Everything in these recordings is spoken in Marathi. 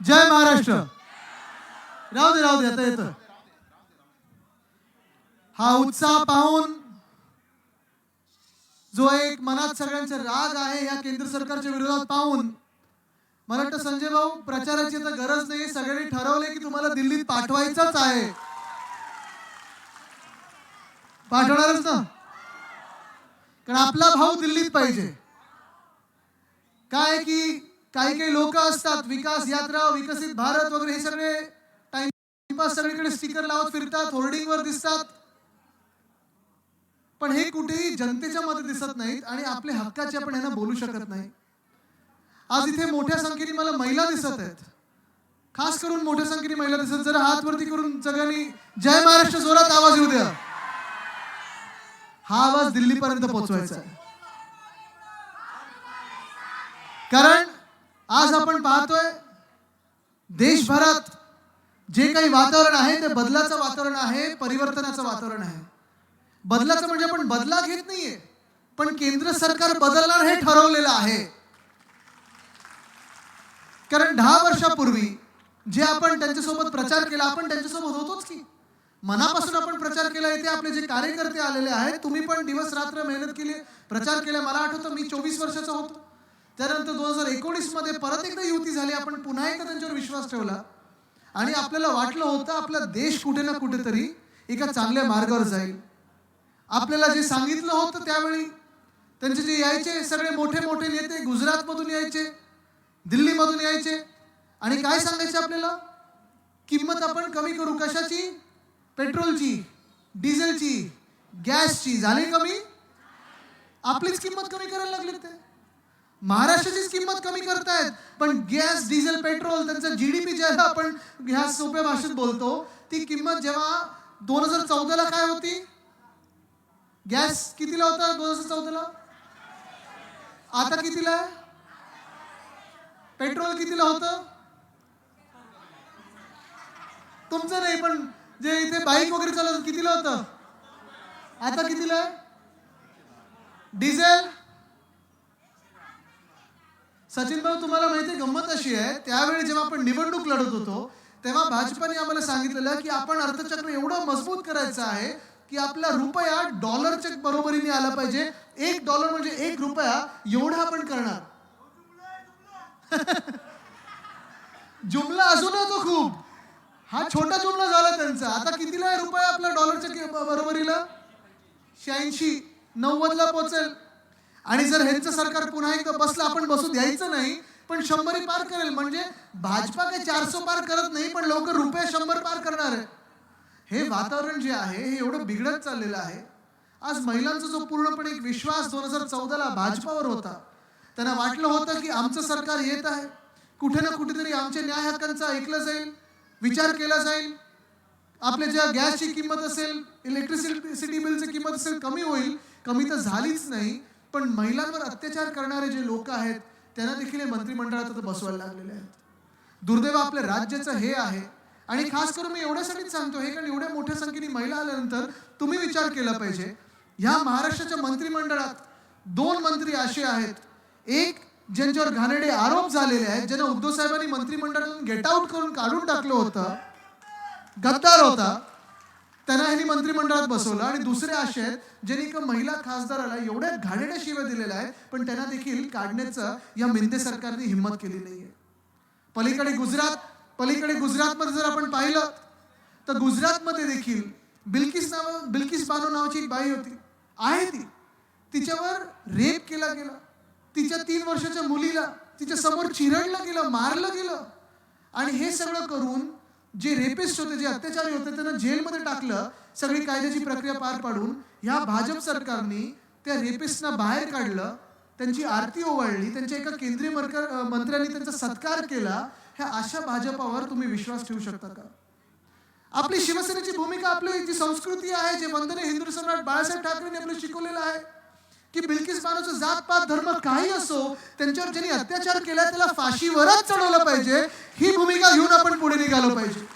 जय महाराष्ट्र. राहू दे राहू दे आता येतं. हा उत्साह पाहून जो एक मनात सगळ्यांचे राग आहे या केंद्र सरकारच्या विरोधात पाहून मला वाटतं संजय भाऊ प्रचाराची तर गरज नाही सगळ्यांनी ठरवले की तुम्हाला दिल्लीत पाठवायचंच आहे. पाठवणारच ना? कारण आपला भाऊ दिल्लीत पाहिजे. काय की काही काही लोक असतात विकास यात्रा विकसित भारत वगैरे हे सगळे टाइमपास सगळीकडे स्टिकर लावत फिरतात होर्डिंग वर दिसतात. पण हे कुठेही जनतेच्या मध्ये दिसत नाहीत आणि आपल्या हक्काचे आपण यांना बोलू शकत नाही. आज इथे मोठ्या संख्येने मला महिला दिसत आहेत. खास करून मोठ्या संख्येने महिला दिसत जरा हात वरती करून सगळ्यांनी जय महाराष्ट्र जोरात आवाज येऊ द्या. हा आवाज दिल्लीपर्यंत पोहोचवायचा आहे. कारण आज आपण पाहतोय देशभरात जे काही वातावरण आहे ते बदलाचं वातावरण आहे परिवर्तनाचं वातावरण आहे. बदलाचं म्हणजे आपण बदला घेत नाहीये पण केंद्र सरकार बदलणार हे ठरवलेलं आहे. कारण दहा वर्षापूर्वी जे आपण त्यांच्यासोबत प्रचार केला आपण त्यांच्यासोबत होतोच की. मनापासून आपण प्रचार केला इथे आपले जे कार्यकर्ते आलेले आहेत तुम्ही पण दिवस रात्र मेहनत केली प्रचार केला. मला आठवतं मी चोवीस वर्षाचा होतो. त्यानंतर दोन हजार एकोणीसमध्ये परत एकदा युती झाली. आपण पुन्हा एकदा त्यांच्यावर विश्वास ठेवला. आणि आपल्याला वाटलं होतं आपला देश कुठे ना कुठेतरी एका चांगल्या मार्गावर जाईल. आपल्याला जे सांगितलं होतं त्यावेळी त्यांचे जे यायचे सगळे मोठे मोठे नेते गुजरातमधून यायचे दिल्लीमधून यायचे. आणि काय सांगायचे आपल्याला? किंमत आपण कमी करू कशाची? पेट्रोलची डिझेलची गॅसची. झाली कमी? आपलीच किंमत कमी करायला लागली ते. महाराष्ट्राचीच किंमत कमी करतायत. पण गॅस डिझेल पेट्रोल त्याचा जी डी पी ज्याला आपण ह्या सोप्या भाषेत बोलतो ती किंमत जेव्हा दोन हजार चौदाला काय होती? गॅस कितीला होता दोन हजार चौदाला? आता कितीला आहे? पेट्रोल कितीला होतं? तुमचं नाही पण जे इथे बाईक वगैरे चालत कितीला होतं? आता कितीला आहे? डिझेल? सचिन भाऊ तुम्हाला माहिती गंमत अशी आहे त्यावेळी जेव्हा आपण निवडणूक लढत होतो तेव्हा भाजपाने आम्हाला सांगितलेलं की आपण अर्थचक्र एवढं मजबूत करायचं आहे की आपला रुपया डॉलरच्या बरोबरीने आला पाहिजे. एक डॉलर म्हणजे एक रुपया एवढा आपण करणार. जुमला अजून तो खूप. हा छोटा जुमला झाला त्यांचा. आता कितीला आहे रुपया आपला डॉलरच्या बरोबरीला? शहाऐंशी नव्वदला पोहोचेल आणि जर ह्यांचं सरकार पुन्हा एकदा बसलं आपण बसू द्यायचं नाही पण शंभरी पार करेल. म्हणजे भाजपा काही चारशे पार करत नाही पण लवकर रुपये शंभर पार करणार आहे. हे वातावरण जे आहे हे एवढं बिघडत चाललेलं आहे. आज महिलांचा जो पूर्णपणे एक विश्वास दोन हजार चौदाला भाजपावर होता त्यांना वाटलं होतं की आमचं सरकार येत आहे. कुठे ना कुठेतरी आमच्या न्याय हक्कांचा ऐकलं जाईल विचार केला जाईल. आपल्या ज्या गॅसची किंमत असेल इलेक्ट्रिसिटी बिलची किंमत असेल कमी होईल. कमी तर झालीच नाही पण महिलांवर अत्याचार करणारे जे लोक आहेत त्यांना देखील हे मंत्रिमंडळात आता बसवायला लागलेले आहेत. दुर्दैव आपल्या राज्याचं हे आहे. आणि खास करून मी एवढ्यासाठीच सांगतो हे कारण एवढ्या मोठ्या संख्येने महिला आल्यानंतर तुम्ही विचार केला पाहिजे. ह्या महाराष्ट्राच्या मंत्रिमंडळात दोन मंत्री असे आहेत. एक ज्यांच्यावर घाणेरडे आरोप झालेले आहेत ज्यांना उद्धव साहेबांनी मंत्रिमंडळातून गेट आउट करून काढून टाकलं होतं. गद्दार होता. त्यांना ह्यांनी मंत्रिमंडळात बसवलं आणि दुसरे असे आहेत ज्यांनी एका महिला खासदाराला एवढ्या घाणेड्या शिव्या दिलेल्या आहेत पण त्यांना देखील काढण्याचं या मिंदे सरकारने हिंमत केली नाहीये. पलीकडे गुजरात पलीकडे गुजरातमध्ये जर आपण पाहिलं तर गुजरातमध्ये देखील बिल्किस नाव बिल्किस बानो नावाची एक बाई होती आहे ती. तिच्यावर रेप केला गेला. तिच्या तीन वर्षाच्या मुलीला तिच्या समोर चिरडलं गेलं मारलं गेलं. आणि हे सगळं करून जे रेपिस्ट होते जे अत्याचारी होते त्यांना जेलमध्ये टाकलं सगळी कायद्याची प्रक्रिया पार पाडून ह्या भाजप सरकारने त्या रेपिस्टना बाहेर काढलं त्यांची आरती ओवाळली त्यांच्या एका केंद्रीय मंत्र्यांनी त्यांचा सत्कार केला ह्या अशा भाजपावर तुम्ही विश्वास ठेवू शकता का? आपली शिवसेनेची भूमिका आपली जी संस्कृती आहे जे वंदने हिंदू सम्राट बाळासाहेब ठाकरेंनी आपलं शिकवलेलं आहे. की बिल्किस बानोचं जात पात धर्म काही असो त्यांच्यावर ज्यांनी अत्याचार केला त्याला फाशीवरच चढवलं पाहिजे. ही भूमिका घेऊन आपण पुढे निघालो पाहिजे.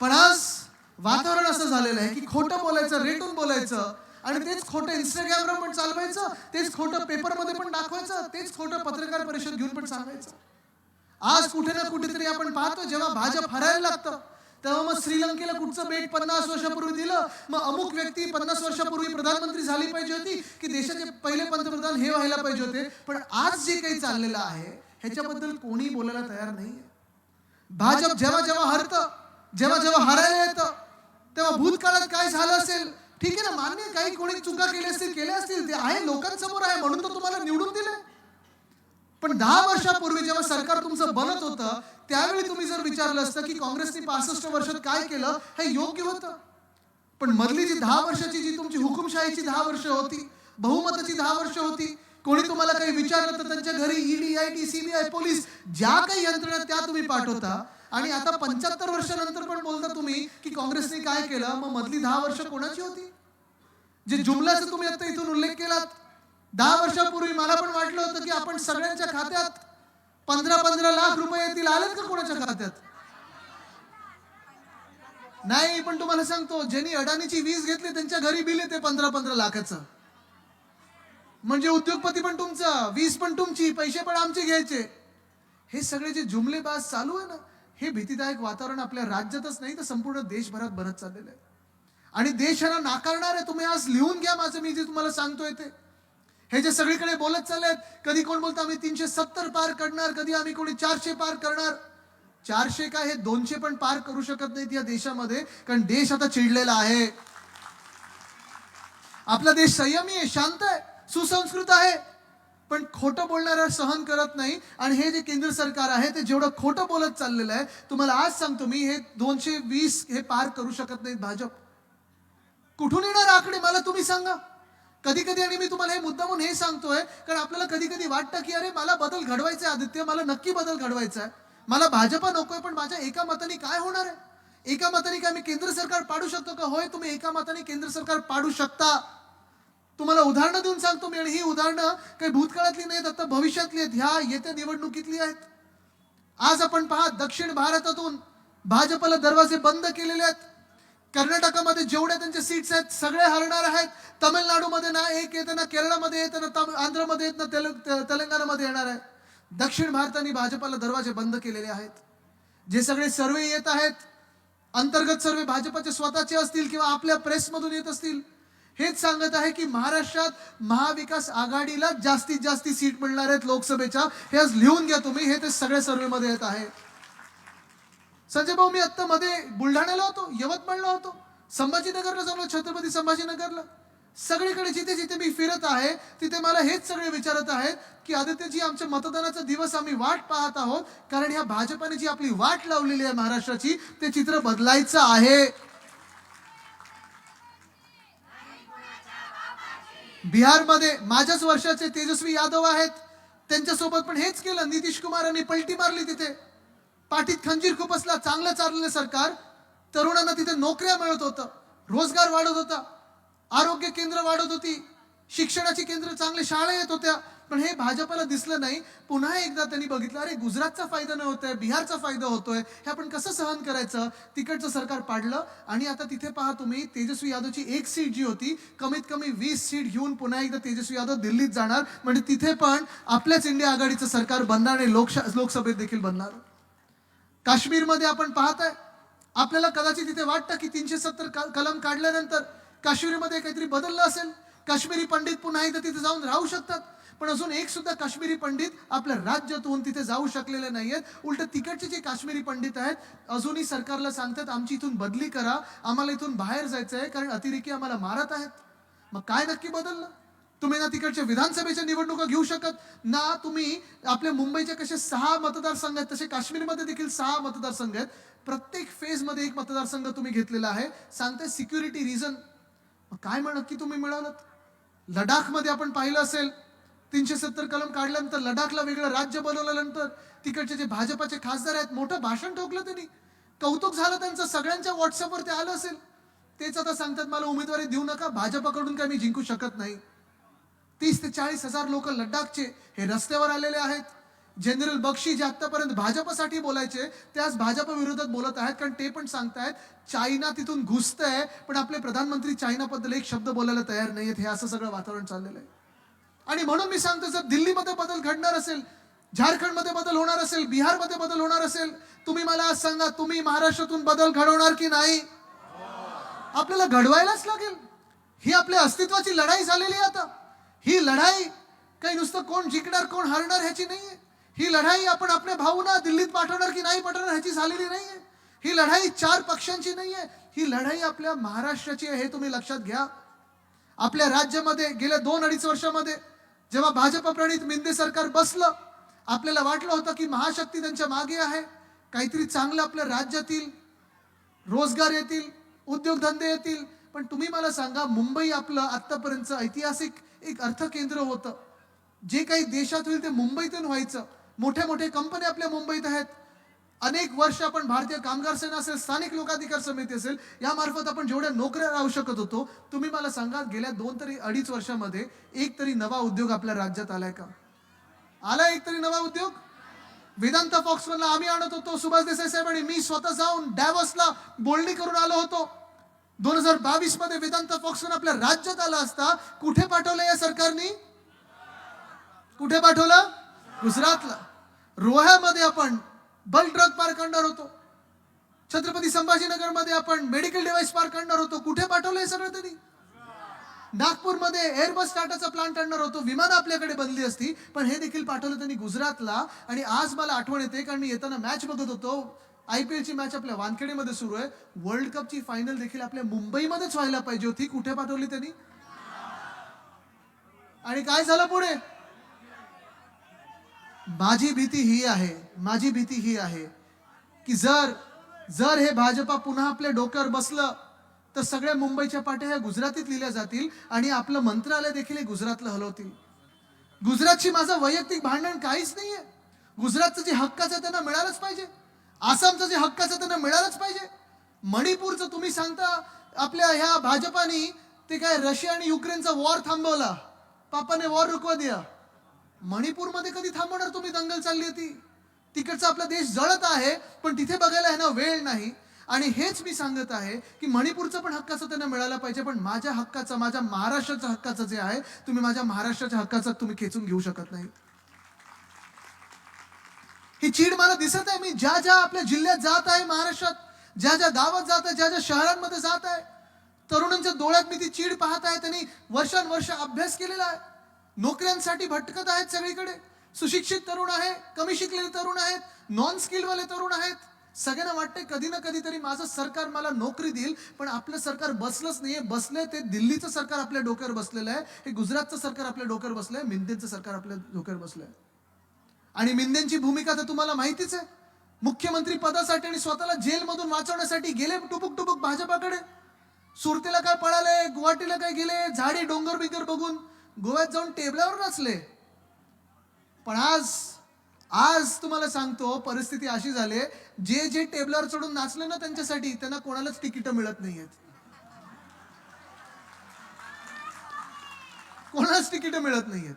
पण आज वातावरण असं झालेलं आहे की खोटं बोलायचं रेटून बोलायचं आणि तेच खोटं इंस्टाग्रामवर पण चालवायचं तेच खोटं पेपरमध्ये पण दाखवायचं तेच खोटं पत्रकार परिषद घेऊन पण सांगायचं आज कुठे ना कुठेतरी आपण पाहतो जेव्हा भाजप हरायला लागतं तेव्हा मग श्रीलंकेला कुठचं बेट पन्नास वर्षापूर्वी दिलं? मग अमुक व्यक्ती पन्नास वर्षापूर्वी प्रधानमंत्री झाली पाहिजे होती की देशाचे पहिले पंतप्रधान हे व्हायला पाहिजे होते? पण आज जे काही चाललेलं आहे ह्याच्याबद्दल कोणी बोलायला तयार नाहीये. भाजप जेव्हा जेव्हा हरतं जेव्हा जेव्हा हरायला येतं तेव्हा भूतकाळात काय झालं असेल? ठीक आहे ना मान्य काही कोणी चुका केल्या असतील केल्या असतील ते आहे लोकांसमोर आहे म्हणून तर तुम्हाला निवडून दिलं पण दहा वर्षापूर्वी जेव्हा सरकार तुमचं बनत होतं त्यावेळी तुम्ही जर विचारलं असतं की काँग्रेसने पासष्ट वर्षात काय केलं हे योग्य होतं. पण मधली जी दहा वर्षाची जी तुमची हुकुमशाहीची दहा वर्ष होती बहुमताची दहा वर्ष होती कोणी तुम्हाला काही विचारलं तर त्यांच्या घरी ED I T CBI police ज्या काही यंत्रणा त्या तुम्ही पाठवता. आणि आता पंच्याहत्तर वर्षानंतर पण बोलता तुम्ही की काँग्रेसने काय केलं मग मधली दहा वर्ष कोणाची होती? जे जुमल्याचा तुम्ही आता इथून उल्लेख केलात. दहा वर्षापूर्वी मला पण वाटलं होतं की आपण सगळ्यांच्या खात्यात पंधरा पंधरा लाख रुपये येतील आलेत का कोणाच्या खात्यात? नाही पण तुम्हाला सांगतो ज्यांनी अडाणीची वीज घेतली त्यांच्या घरी बिल येते पंधरा पंधरा लाखाचं. म्हणजे उद्योगपती पण तुमचा वीज पण तुमची पैसे पण आमचे घ्यायचे. हे सगळे जे जुमलेबाज चालू आहे ना हे भीतीदायक वातावरण आपल्या राज्यातच नाही तर संपूर्ण देशभरात बनत चाललेलं आहे. आणि देश ह्याला नाकारणार आहे तुम्ही आज लिहून घ्या माझं मी जे तुम्हाला सांगतोय ते. हे जे सगळीकडे बोलत चाललेत कधी कोण बोलतं आम्ही तीनशे सत्तर पार करणार कधी आम्ही कोणी चारशे पार करणार? चारशे काय हे दोनशे पण पार करू शकत नाहीत या देशामध्ये कारण देश आता चिडलेला आहे. आपला देश संयमी आहे शांत आहे सुसंस्कृत आहे पण खोटं बोलणारा सहन करत नाही. आणि हे जे केंद्र सरकार आहे ते जेवढं खोटं बोलत चाललेलं आहे तुम्हाला आज सांगतो मी हे दोनशे वीस हे पार करू शकत नाहीत भाजप. कुठून येणार आकडे मला तुम्ही सांगा. कधी कधी आणि मी तुम्हाला हे मुद्दा म्हणून हे सांगतोय कारण आपल्याला कधी कधी वाटतं की अरे मला बदल घडवायचा आहे आदित्य मला नक्की बदल घडवायचा आहे. मला भाजपा नकोय पण माझ्या एका मताने काय होणार आहे? एका मताने काय मी केंद्र सरकार पाडू शकतो का? होय तुम्ही एका मताने केंद्र सरकार पाडू शकता. तुम्हाला उदाहरणं देऊन सांगतो मी आणि ही उदाहरणं काही भूतकाळातली नाहीत आता भविष्यातली आहेत. ह्या येत्या निवडणुकीतली आहेत. आज आपण पहा दक्षिण भारतातून भाजपला दरवाजे बंद केलेले आहेत. कर्नाटकामध्ये जेवढे त्यांचे सीट्स आहेत सगळे हरणार आहेत. तमिळनाडूमध्ये ना एक येतं ना केरळमध्ये येतं ना तम आंध्रमध्ये येत ना तेलंग तेलंगणामध्ये येणार आहे. दक्षिण भारताने भाजपाला दरवाजे बंद केलेले आहेत. जे सगळे सर्वे येत आहेत अंतर्गत सर्वे भाजपाचे स्वतःचे असतील किंवा आपल्या प्रेसमधून येत असतील हेच सांगत आहे की महाराष्ट्रात महाविकास आघाडीला जास्तीत जास्त सीट मिळणार आहेत लोकसभेच्या. हे आज लिहून घ्या तुम्ही हे ते सगळ्या सर्वेमध्ये येत आहे. संजय भाऊ मी आत्ता मध्ये बुलढाण्याला होतो यवतमाळला होतो. संभाजीनगरला जालो छत्रपती संभाजीनगरला. सगळीकडे जिथे जिथे मी फिरत आहे तिथे मला हेच सगळे विचारत आहेत की आदित्यजी आमच्या मतदानाचा दिवस आम्ही वाट पाहत आहोत. कारण ह्या भाजपाने जी आपली वाट लावलेली आहे महाराष्ट्राची ते चित्र बदलायचं आहे. बिहारमध्ये माझ्याच वर्षाचे तेजस्वी यादव आहेत. त्यांच्यासोबत पण हेच केलं. नितीश कुमारांनी पलटी मारली तिथे. पाठीत खंजीर असला चांगलं चाललेलं सरकार तरुणांना तिथे नोकऱ्या मिळत होतं रोजगार वाढत होता आरोग्य केंद्र वाढत होती शिक्षणाची केंद्र चांगले शाळा येत होत्या पण हे भाजपला दिसलं नाही. पुन्हा एकदा त्यांनी बघितलं अरे गुजरातचा फायदा नाही होतोय बिहारचा फायदा होतोय हे आपण कसं सहन करायचं? तिकडचं सरकार पाडलं आणि आता तिथे पहा तुम्ही तेजस्वी यादवची एक सीट जी होती कमीत कमी वीस सीट घेऊन पुन्हा एकदा तेजस्वी यादव दिल्लीत जाणार म्हणजे तिथे पण आपल्याच इंडिया आघाडीचं सरकार बनणार आणि लोकशा लोकसभेत देखील बनणार. काश्मीरमध्ये आपण पाहताय आपल्याला कदाचित तिथे वाटतं की तीनशे सत्तर कलम काढल्यानंतर काश्मीरमध्ये काहीतरी बदललं असेल. काश्मीरी पंडित पुन्हा एकदा तिथे जाऊन राहू शकतात. पण अजून एक सुद्धा काश्मीरी पंडित आपल्या राज्यातून तिथे जाऊ शकलेले नाही आहेत उलट तिकडचे जे काश्मीरी पंडित आहेत अजूनही सरकारला सांगतात आमची इथून बदली करा. आम्हाला इथून बाहेर जायचं आहे कारण अतिरेकी आम्हाला मारत आहेत. मग काय नक्की बदललं? तुम्ही ना तिकडच्या विधानसभेच्या निवडणुका घेऊ शकत ना तुम्ही आपल्या मुंबईचे कसे सहा मतदारसंघ आहेत तसे काश्मीरमध्ये देखील सहा मतदारसंघ आहेत. प्रत्येक फेजमध्ये एक मतदारसंघ तुम्ही घेतलेला आहे. सांगताय सिक्युरिटी रिझन काय म्हणत की तुम्ही मिळवलं लडाखमध्ये आपण पाहिलं असेल तीनशे सत्तर कलम काढल्यानंतर लडाखला वेगळं राज्य बनवल्यानंतर तिकडचे जे भाजपाचे खासदार आहेत मोठं भाषण ठोकलं त्यांनी. कौतुक झालं त्यांचं सगळ्यांच्या व्हॉट्सअपवर ते आलं असेल. तेच आता सांगतात मला उमेदवारी देऊ नका भाजपाकडून काय मी जिंकू शकत नाही. तीस ते चाळीस हजार लोक लडाखचे हे रस्त्यावर आलेले आहेत. जनरल बक्षी जे आतापर्यंत भाजपसाठी बोलायचे ते आज भाजप विरोधात बोलत आहेत कारण ते पण सांगतायत चायना तिथून घुसतंय पण आपले प्रधानमंत्री चायनाबद्दल एक शब्द बोलायला तयार नाहीयेत. हे असं सगळं वातावरण चाललेलं आहे. आणि म्हणून मी सांगतो जर दिल्लीमध्ये बदल घडणार असेल झारखंडमध्ये बदल होणार असेल बिहारमध्ये बदल होणार असेल तुम्ही मला आज सांगा तुम्ही महाराष्ट्रातून बदल घडवणार की नाही? आपल्याला घडवायलाच लागेल. ही आपल्या अस्तित्वाची लढाई झालेली आहे आता. ही लढाई काही नुसतं कोण जिंकणार कोण हरणार ह्याची नाही आहे ही लढाई आपण आपल्या भाऊना दिल्लीत पाठवणार की नाही पाठवणार ह्याची झालेली नाही आहे ही लढाई चार पक्षांची नाही आहे ही लढाई आपल्या महाराष्ट्राची आहे हे तुम्ही लक्षात घ्या. आपल्या राज्यामध्ये गेल्या दोन अडीच वर्षामध्ये जेव्हा भाजप प्रणित मिंदे सरकार बसलं आपल्याला वाटलं होतं की महाशक्ती त्यांच्या मागे आहे. काहीतरी चांगलं आपल्या राज्यातील रोजगार येतील उद्योगधंदे येतील. पण तुम्ही मला सांगा मुंबई आपलं आत्तापर्यंत ऐतिहासिक एक अर्थकेंद्र होतं. जे काही देशात होईल ते मुंबईतून व्हायचं. मोठ्या मोठ्या कंपन्या आपल्या मुंबईत आहेत. अनेक वर्ष आपण भारतीय कामगार सेना असेल स्थानिक लोकाधिकार समिती असेल यामार्फत आपण जेवढ्या नोकऱ्या राहू शकत होतो तुम्ही मला सांगा गेल्या दोन तरी अडीच वर्षामध्ये एक तरी नवा उद्योग आपल्या राज्यात आलाय का? आला एक तरी नवा उद्योग? वेदांत फॉक्समधला आम्ही आणत होतो सुभाष देसाई साहेब आणि मी स्वतः जाऊन डॅवसला बोलणी करून आलो होतो. दोन हजार बावीसमध्ये वेदांत फॉक्समन आपल्या राज्यात आला असता कुठे पाठवलं या सरकारने? कुठे पाठवलं? गुजरातला. रोह्यामध्ये आपण बल ट्रक पार्क आणणार होतो. छत्रपती संभाजीनगरमध्ये आपण मेडिकल डिव्हाइस पार्क आणणार होतो. कुठे पाठवलं हे सगळं त्यांनी? नागपूरमध्ये एअरबस टाटाचा प्लांट आणणार होतो. विमान आपल्याकडे बनली असती पण हे देखील पाठवलं त्यांनी गुजरातला. आणि आज मला आठवण येते कारण मी येताना मॅच बघत होतो. आय पी एलची मॅच आपल्या वानखेडेमध्ये सुरू आहे. वर्ल्ड कपची फायनल देखील आपल्या मुंबईमध्येच व्हायला पाहिजे होती. कुठे पाठवली त्यांनी? आणि काय झालं पुढे? माझी भीती ही आहे माझी भीती ही आहे की जर जर हे भाजपा पुन्हा आपल्या डोक्यावर बसलं तर सगळ्या मुंबईच्या पाट्या ह्या गुजरातीत लिहिल्या जातील आणि आपलं मंत्रालय देखील हे गुजरातला हलवतील. गुजरातची माझं वैयक्तिक भांडण काहीच नाहीये. गुजरातचं जे हक्काचं त्यांना मिळालंच पाहिजे. आसामचं जे हक्काचं त्यांना मिळालंच पाहिजे. मणिपूरचं तुम्ही सांगता आपल्या ह्या भाजपानी ते काय रशिया आणि युक्रेनचा वॉर थांबवला. पापाने वॉर रुकवा दिया. मणिपूरमध्ये कधी थांबवणार तुम्ही? दंगल चालली होती. तिकडचा आपला देश जळत आहे पण तिथे बघायला ह्यांना वेळ नाही. आणि हेच मी सांगत आहे की मणिपूरचं पण हक्काचं त्यांना मिळालं पाहिजे पण माझ्या हक्काचं माझ्या महाराष्ट्राच्या हक्काचं जे आहे तुम्ही माझ्या महाराष्ट्राच्या हक्काचं तुम्ही खेचून घेऊ शकत नाही. ही चीड मला दिसत आहे. मी ज्या ज्या आपल्या जिल्ह्यात जात आहे महाराष्ट्रात ज्या ज्या गावात जात आहे ज्या ज्या शहरांमध्ये जात आहे तरुणांच्या डोळ्यात मी ती चीड पाहत आहे. त्यांनी वर्षानुवर्ष अभ्यास केलेला आहे. नोकऱ्यांसाठी भटकत आहेत सगळीकडे. सुशिक्षित तरुण आहे कमी शिकलेले तरुण आहेत नॉन स्किलवाले तरुण आहेत. सगळ्यांना वाटते कधी ना कधीतरी माझं सरकार मला नोकरी देईल पण आपलं सरकार बसलंच नाहीये. बसलंय ते दिल्लीचं सरकार आपल्या डोक्यावर बसलेलं आहे. हे गुजरातचं सरकार आपल्या डोक्यावर बसलंय. मिंदेचं सरकार आपल्या डोक्यावर बसलंय. आणि मिंदेंची भूमिका तर तुम्हाला माहितीच आहे. मुख्यमंत्री पदासाठी आणि स्वतःला जेलमधून वाचवण्यासाठी गेले टुबुक टुबुक भाजपाकडे. सुरतेला काय पळाले गुवाहाटीला काय गेले झाडी डोंगर बिगर बघून गोव्यात जाऊन टेबलावर नाचले. पण आज आज तुम्हाला सांगतो परिस्थिती अशी झाली जे जे टेबलावर चढून नाचले ना त्यांच्यासाठी त्यांना कोणालाच तिकीट मिळत नाहीयेत. कोणालाच तिकीट मिळत नाहीयेत.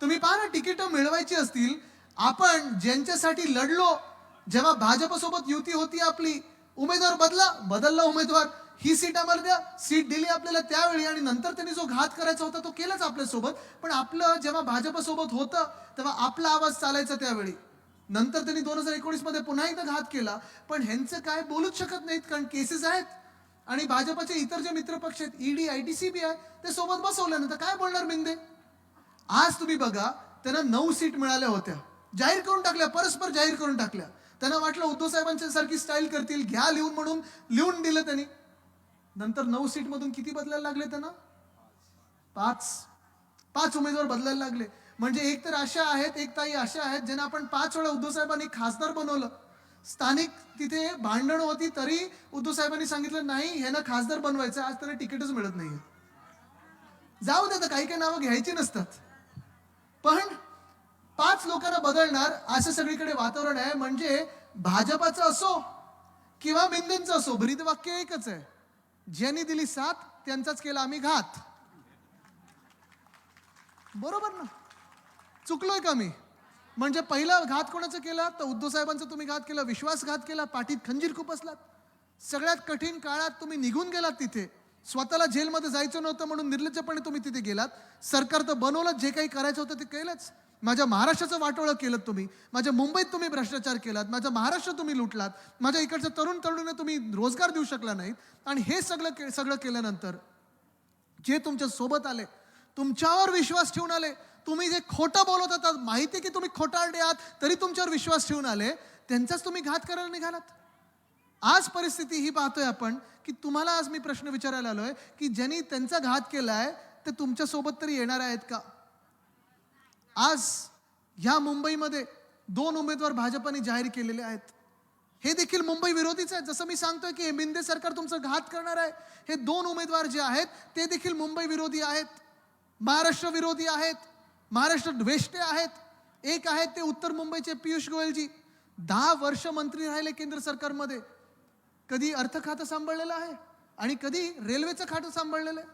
तुम्ही पहा ना तिकीट मिळवायची असतील आपण ज्यांच्यासाठी लढलो जेव्हा भाजपसोबत युती होती आपली उमेदवार बदला बदलला उमेदवार. ही सीट आम्हाला द्या सीट दिली आपल्याला त्यावेळी आणि नंतर त्यांनी जो घात करायचा होता तो केलाच आपल्यासोबत. पण आपलं जेव्हा भाजपसोबत होतं तेव्हा आपला आवाज चालायचा त्यावेळी. नंतर त्यांनी दोन हजार एकोणीसमध्ये पुन्हा एकदा घात केला. पण ह्यांचं काय बोलूच शकत नाहीत कारण केसेस आहेत. आणि भाजपचे इतर जे मित्रपक्ष आहेत ED I T C B आहे ते सोबत बसवलं काय बोलणार मिंदे? आज तुम्ही बघा त्यांना नऊ सीट मिळाल्या होत्या. जाहीर करून टाकल्या परस्पर जाहीर करून टाकल्या. त्यांना वाटलं उद्धव साहेबांच्या सारखी स्टाईल करतील घ्या लिहून म्हणून लिहून दिलं त्यांनी. नंतर नऊ सीट मधून किती बदलायला लागले त्यांना? पाच. पाच उमेदवार बदलायला लागले. म्हणजे एक तर अशा आहेत एक ताई अशा आहेत ज्यांना आपण पाच वेळा उद्धव साहेबांनी खासदार बनवलं. स्थानिक तिथे भांडण होती तरी उद्धव साहेबांनी सांगितलं नाही ह्यांना खासदार बनवायचं आज त्यांना तिकीटच मिळत नाहीये. जाऊ दे काही काही नावं घ्यायची नसतात. पण पाच लोकांना बदलणार असं सगळीकडे वातावरण आहे. म्हणजे भाजपाचं असो किंवा मिंदेंचं असो ब्रीद वाक्य एकच आहे. ज्यांनी दिली साथ त्यांचाच केला आम्ही घात. बरोबर ना? चुकलोय का मी? म्हणजे पहिला घात कोणाचा केला? तर उद्धव साहेबांचा तुम्ही घात केला विश्वासघात केला पाठीत खंजीर खुपसलात सगळ्यात कठीण काळात तुम्ही निघून गेलात तिथे. स्वतःला जेलमध्ये जायचं नव्हतं म्हणून निर्लज्जपणे तुम्ही तिथे गेलात. सरकार तर बनवलं जे काही करायचं होतं ते केलंच. माझ्या महाराष्ट्राचं वाटोळं केलं तुम्ही. माझ्या मुंबईत तुम्ही भ्रष्टाचार केलात. माझ्या महाराष्ट्र तुम्ही लुटलात. माझ्या इकडच्या तरुण तरुणींना तुम्ही रोजगार देऊ शकला नाहीत. आणि हे सगळं के- सगळं केल्यानंतर जे तुमच्यासोबत आले तुमच्यावर विश्वास ठेवून आले तुम्ही जे खोटं बोलत होता माहिती आहे की तुम्ही खोटारडे आहात तरी तुमच्यावर विश्वास ठेवून आले त्यांचाच तुम्ही घात करायला निघालात. आज परिस्थिती ही पाहतोय आपण की तुम्हाला आज मी प्रश्न विचारायला आलोय की ज्यांनी त्यांचा घात केलाय ते तुमच्यासोबत तरी येणार आहेत का? आज ह्या मुंबईमध्ये दोन उमेदवार भाजपाने जाहीर केलेले आहेत. हे देखील मुंबई विरोधीच आहेत. जसं मी सांगतोय की हे मिंदे सरकार तुमचं घात करणार आहे. हे दोन उमेदवार जे आहेत ते देखील मुंबई विरोधी आहेत. महाराष्ट्र विरोधी आहेत. महाराष्ट्र द्वेष्टे आहेत. एक आहेत ते उत्तर मुंबईचे पियुष गोयलजी दहा वर्ष मंत्री राहिले केंद्र सरकारमध्ये. कधी अर्थ खातं सांभाळलेलं आहे आणि कधी रेल्वेचं खातं सांभाळलेलं आहे.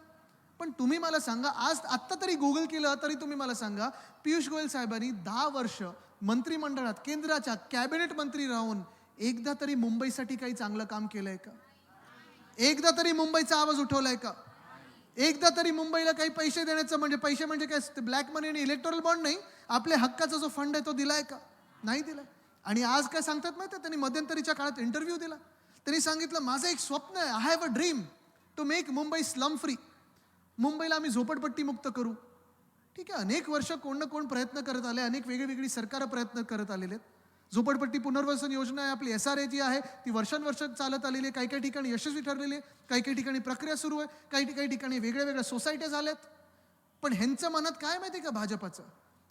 पण तुम्ही मला सांगा आज आत्ता तरी गुगल केलं तरी तुम्ही मला सांगा पियुष गोयल साहेबांनी दहा वर्ष मंत्रिमंडळात केंद्राच्या कॅबिनेट मंत्री राहून एकदा तरी मुंबईसाठी काही चांगलं काम केलं आहे का? एकदा तरी मुंबईचा आवाज उठवलाय का? एकदा तरी मुंबईला काही पैसे देण्याचं म्हणजे पैसे म्हणजे काय? ब्लॅक मनी आणि इलेक्ट्रॉल बॉन्ड नाही आपल्या हक्काचा जो फंड आहे तो दिलाय का? नाही दिलाय. आणि आज काय सांगतात माहिती त्यांनी मध्यंतरीच्या काळात इंटरव्ह्यू दिला. त्यांनी सांगितलं माझं एक स्वप्न आहे. I have a dream to make Mumbai slum free मुंबईला आम्ही झोपडपट्टी मुक्त करू. ठीक आहे अनेक वर्ष कोण ना कोण प्रयत्न करत आले अनेक वेगळी सरकारं प्रयत्न करत आलेले आहेत. झोपडपट्टी पुनर्वसन योजना आहे आपली एस आर ए जी आहे. ती वर्षानुवर्ष चालत आलेली आहे. काही काही ठिकाणी यशस्वी ठरलेली आहे. काही काही ठिकाणी प्रक्रिया सुरू आहे. काही काही ठिकाणी वेगळ्या वेगळ्या सोसायट्या झाल्यात पण ह्यांच्या मनात काय माहिती का भाजपाचं?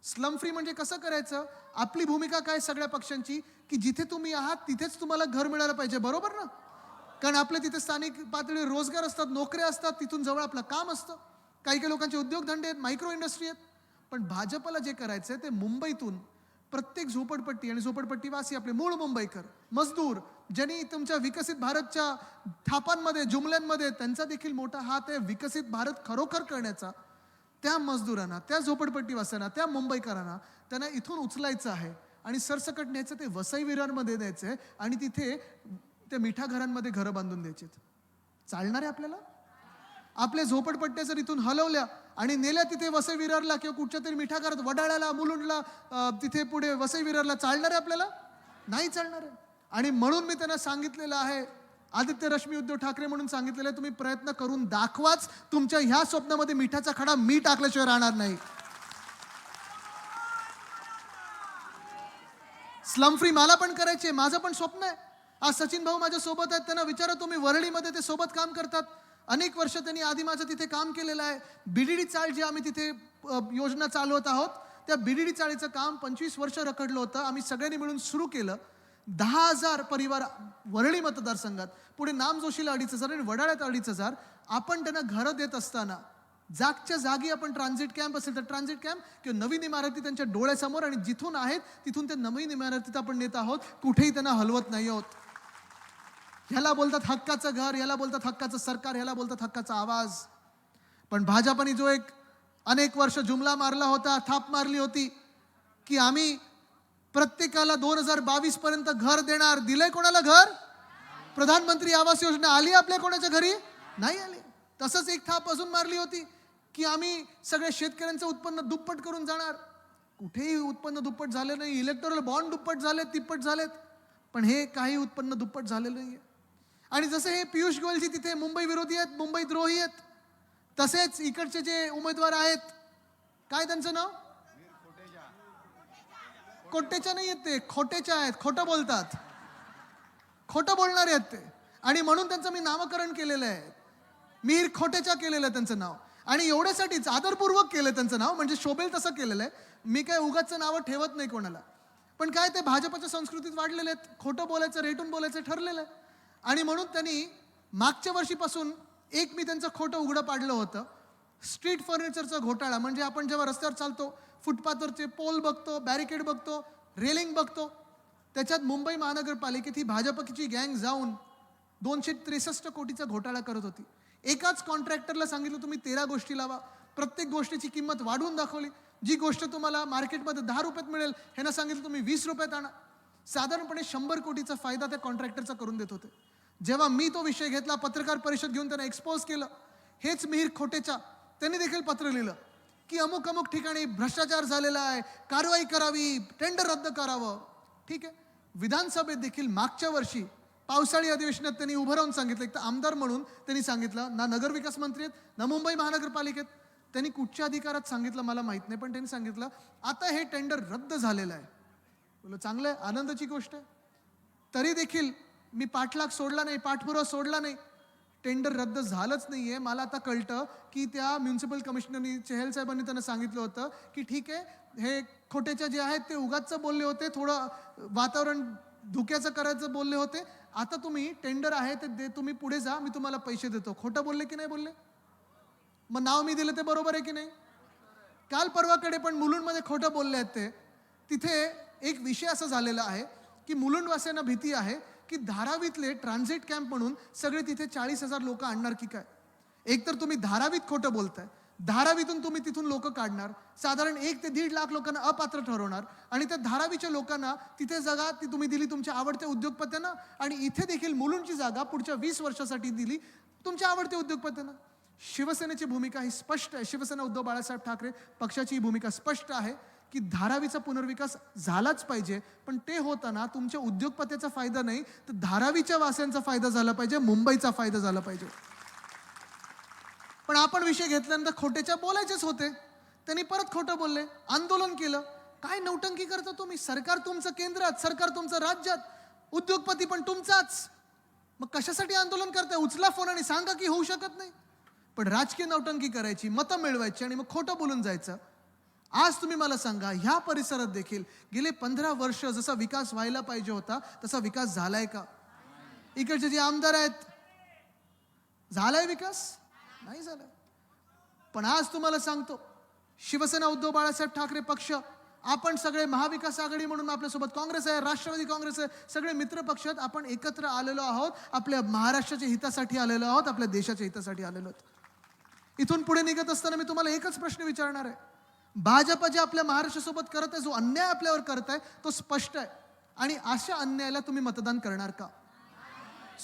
स्लम फ्री म्हणजे कसं करायचं? आपली भूमिका काय सगळ्या पक्षांची? की जिथे तुम्ही आहात तिथेच तुम्हाला घर मिळालं पाहिजे बरोबर ना? कारण आपले तिथे स्थानिक पातळीवर रोजगार असतात नोकऱ्या असतात तिथून जवळ आपलं काम असतं. काही काही लोकांचे उद्योगधंदे आहेत मायक्रो इंडस्ट्री आहेत. पण भाजपला जे करायचं आहे ते मुंबईतून प्रत्येक झोपडपट्टी आणि झोपडपट्टीवासी आपले मूळ मुंबईकर मजदूर ज्यांनी तुमच्या विकसित भारतच्या थापांमध्ये जुमल्यांमध्ये त्यांचा देखील मोठा हात आहे विकसित भारत खरोखर करण्याचा. त्या मजदुरांना त्या झोपडपट्टीवासांना त्या मुंबईकरांना त्यांना इथून उचलायचं आहे आणि सरसकट न्यायचं ते वसई विरारमध्ये द्यायचं आहे आणि तिथे त्या मिठा घरांमध्ये घरं बांधून द्यायची चालणार आहे आपल्याला? आपल्या झोपडपट्ट्या जर इथून हलवल्या आणि नेल्या तिथे वसई विरारला किंवा कुठच्या तरी मिठा घरात वडाळ्याला मुलुंडला तिथे पुढे वसई विरारला चालणार आहे आपल्याला? नाही चालणार आहे. आणि म्हणून मी त्यांना सांगितलेलं आहे आदित्य रश्मी उद्धव ठाकरे म्हणून सांगितलेलं आहे तुम्ही प्रयत्न करून दाखवाच. तुमच्या ह्या स्वप्नामध्ये मिठाचा खडा मी टाकल्याशिवाय राहणार नाही. स्लम फ्री मला पण करायचे माझं पण स्वप्न आहे. आज सचिन भाऊ माझ्या सोबत आहेत त्यांना विचारा तुम्ही वरळीमध्ये ते सोबत काम करतात. अनेक वर्ष त्यांनी आधी माझं तिथे काम केलेलं आहे. बीडीडी चाळ जी आम्ही तिथे योजना चालवत आहोत त्या बीडीडी चाळीचं काम पंचवीस वर्ष रखडलं होतं. आम्ही सगळ्यांनी मिळून सुरू केलं. दहा हजार परिवार वरळी मतदारसंघात पुढे नाम जोशीला अडीच हजार आणि वडाळ्यात अडीच हजार आपण त्यांना घरं देत असताना जागच्या जागी आपण ट्रान्झिट कॅम्प असेल तर ट्रान्झिट कॅम्प किंवा नवीन इमारती त्यांच्या डोळ्यासमोर आणि जिथून आहेत तिथून ते नवीन इमारतीत आपण नेत आहोत. कुठेही त्यांना हलवत नाही आहोत. ह्याला बोलतात हक्काचं घर ह्याला बोलतात हक्काचं सरकार ह्याला बोलतात हक्काचा आवाज. पण भाजपाने जो एक अनेक वर्ष जुमला मारला होता थाप मारली होती की आम्ही प्रत्येकाला दोन हजार बावीस पर्यंत घर देणार. दिलंय कोणाला घर? प्रधानमंत्री आवास योजना आली आपल्या कोणाच्या घरी? नाही आली. तसंच एक थाप अजून मारली होती की आम्ही सगळ्या शेतकऱ्यांचं उत्पन्न दुप्पट करून जाणार. कुठेही उत्पन्न दुप्पट झालं नाही. इलेक्ट्रॉल बॉन्ड दुप्पट झाले तिप्पट झालेत. पण हे काही उत्पन्न दुप्पट झालेलं नाही आणि जसं हे पियुष गोयलजी तिथे मुंबई विरोधी आहेत मुंबई द्रोही आहेत तसेच इकडचे जे उमेदवार आहेत काय त्यांचं नाव? कोट्याच्या नाही आहेत ते खोटेच्या आहेत खोटं बोलतात. खोटं बोलणारे आहेत ते. आणि म्हणून त्यांचं मी नामकरण केलेलं आहे. मीर खोटेच्या केलेलं आहे त्यांचं नाव. आणि एवढ्यासाठीच आदरपूर्वक केलं त्यांचं नाव म्हणजे शोभेल तसं केलेलं आहे. मी काय उगाचं नावं ठेवत नाही कोणाला. पण काय ते भाजपच्या संस्कृतीत वाढलेले आहेत खोटं बोलायचं रेटून बोलायचं ठरलेलं आहे. आणि म्हणून त्यांनी मागच्या वर्षीपासून एक मी त्यांचं खोटं उघडं पाडलं होतं. स्ट्रीट फर्निचरचा घोटाळा म्हणजे आपण जेव्हा रस्त्यावर चालतो फुटपाथवरचे पोल बघतो बॅरिकेड बघतो रेलिंग बघतो. त्याच्यात मुंबई महानगरपालिकेत ही भाजपची गँग जाऊन दोनशे त्रेसष्ट कोटीचा घोटाळा करत होती. एकाच कॉन्ट्रॅक्टरला सांगितलं तुम्ही तेरा गोष्टी लावा. प्रत्येक गोष्टीची किंमत वाढवून दाखवली. जी गोष्ट तुम्हाला मार्केटमध्ये दहा रुपयात मिळेल ह्यांना सांगितलं तुम्ही वीस रुपयात आणा. साधारणपणे शंभर कोटीचा फायदा त्या कॉन्ट्रॅक्टरचा करून देत होते. जेव्हा मी तो विषय घेतला पत्रकार परिषद घेऊन त्यांना एक्सपोज केलं हेच मिहीर खोटेच्या त्यांनी देखील पत्र लिहिलं. की अमुक अमुक ठिकाणी भ्रष्टाचार झालेला आहे कारवाई करावी टेंडर रद्द करावं. ठीक आहे? विधानसभेत देखील मागच्या वर्षी पावसाळी अधिवेशनात त्यांनी उभं राहून सांगितलं. एक तर आमदार म्हणून त्यांनी सांगितलं ना नगरविकास मंत्री आहेत ना मुंबई महानगरपालिकेत त्यांनी कुठच्या अधिकारात सांगितलं मला माहीत नाही पण त्यांनी सांगितलं आता हे टेंडर रद्द झालेलं आहे. बोलो चांगलं आहे आनंदाची गोष्ट आहे. तरी देखील मी पाठलाग सोडला नाही पाठपुरावा सोडला नाही. टेंडर रद्द झालंच नाही आहे मला आता कळतं की त्या म्युन्सिपल कमिशनरनी चेहल साहेबांनी त्यांना सांगितलं होतं की ठीक आहे हे खोटेच्या जे आहेत ते उगाचचं बोलले होते थोडं वातावरण धुक्याचं करायचं बोलले होते. आता तुम्ही टेंडर आहे ते दे तुम्ही पुढे जा मी तुम्हाला पैसे देतो. खोटं बोलले की नाही बोलले? मग नाव मी दिलं ते बरोबर आहे की नाही? काल परवाकडे पण मुलुंडमध्ये खोटं बोलले आहेत ते. तिथे एक विषय असा झालेला आहे की मुलुंडवासियांना भीती आहे की धारावीतले ट्रान्झिट कॅम्प म्हणून सगळे तिथे चाळीस हजार लोक आणणार की काय? एकतर तुम्ही धारावीत खोटं बोलताय. धारावीतून तुम्ही तिथून लोक काढणार. साधारण एक ते दीड लाख लोकांना अपात्र ठरवणार. आणि त्या धारावीच्या लोकांना तिथे जागा ती तुम्ही दिली तुमच्या आवडत्या उद्योगपत्यांना आणि इथे देखील मुलुंडची जागा पुढच्या वीस वर्षासाठी दिली तुमच्या आवडत्या उद्योगपत्यांना. शिवसेनेची भूमिका ही स्पष्ट आहे. शिवसेना उद्धव बाळासाहेब ठाकरे पक्षाची ही भूमिका स्पष्ट आहे. की धारावीचा पुनर्विकास झालाच पाहिजे पण ते होताना तुमच्या उद्योगपत्याचा फायदा नाही तर धारावीच्या वास्यांचा फायदा झाला पाहिजे मुंबईचा फायदा झाला पाहिजे. पण आपण विषय घेतल्यानंतर खोटेच्या बोलायचेच होते. त्यांनी परत खोटं बोलले आंदोलन केलं. काय नौटंकी करता तुम्ही? सरकार तुमचं केंद्रात सरकार तुमचं राज्यात उद्योगपती पण तुमचाच. मग कशासाठी आंदोलन करताय? उचला फोन आणि सांगा की होऊ शकत नाही. पण राजकीय नौटंकी करायची मतं मिळवायची आणि मग खोटं बोलून जायचं. आज तुम्ही मला सांगा ह्या परिसरात देखील गेले पंधरा वर्ष जसा विकास व्हायला पाहिजे होता तसा विकास झालाय का? इकडचे जे आमदार आहेत झालाय विकास? नाही झालाय. पण आज तुम्हाला सांगतो शिवसेना उद्धव बाळासाहेब ठाकरे पक्ष आपण सगळे महाविकास आघाडी म्हणून आपल्यासोबत काँग्रेस आहे राष्ट्रवादी काँग्रेस आहे सगळे मित्र पक्ष आहेत आपण एकत्र आलेलो आहोत आपल्या महाराष्ट्राच्या हितासाठी आलेलो आहोत आपल्या देशाच्या हितासाठी आलेलो आहोत. इथून पुढे निघत असताना मी तुम्हाला एकच प्रश्न विचारणार आहे. भाजप जे आपल्या महाराष्ट्रासोबत करत आहे जो अन्याय आपल्यावर करत आहे तो स्पष्ट आहे. आणि अशा अन्यायाला तुम्ही मतदान करणार का?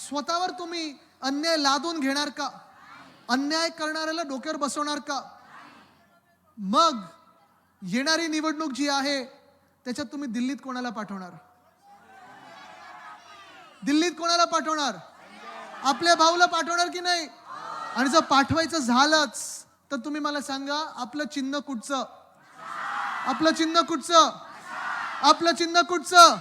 स्वतःवर तुम्ही अन्याय लादून घेणार का? अन्याय करणाऱ्याला डोक्यावर बसवणार का? मग येणारी निवडणूक जी आहे त्याच्यात तुम्ही दिल्लीत कोणाला पाठवणार? दिल्लीत कोणाला पाठवणार? आपल्या भाऊला पाठवणार की नाही? आणि जर पाठवायचं झालंच तर तुम्ही मला सांगा आपलं चिन्ह कुठचं? आपलं चिन्ह कुठचं? आपलं चिन्ह कुठचं?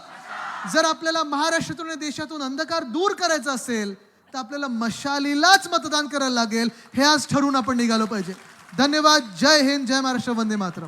जर आपल्याला महाराष्ट्रातून आणि देशातून अंधकार दूर करायचा असेल तर आपल्याला मशालीलाच मतदान करायला लागेल. हे आज ठरवून आपण निघालो पाहिजे. धन्यवाद. जय हिंद. जय महाराष्ट्र. वंदे मातरम.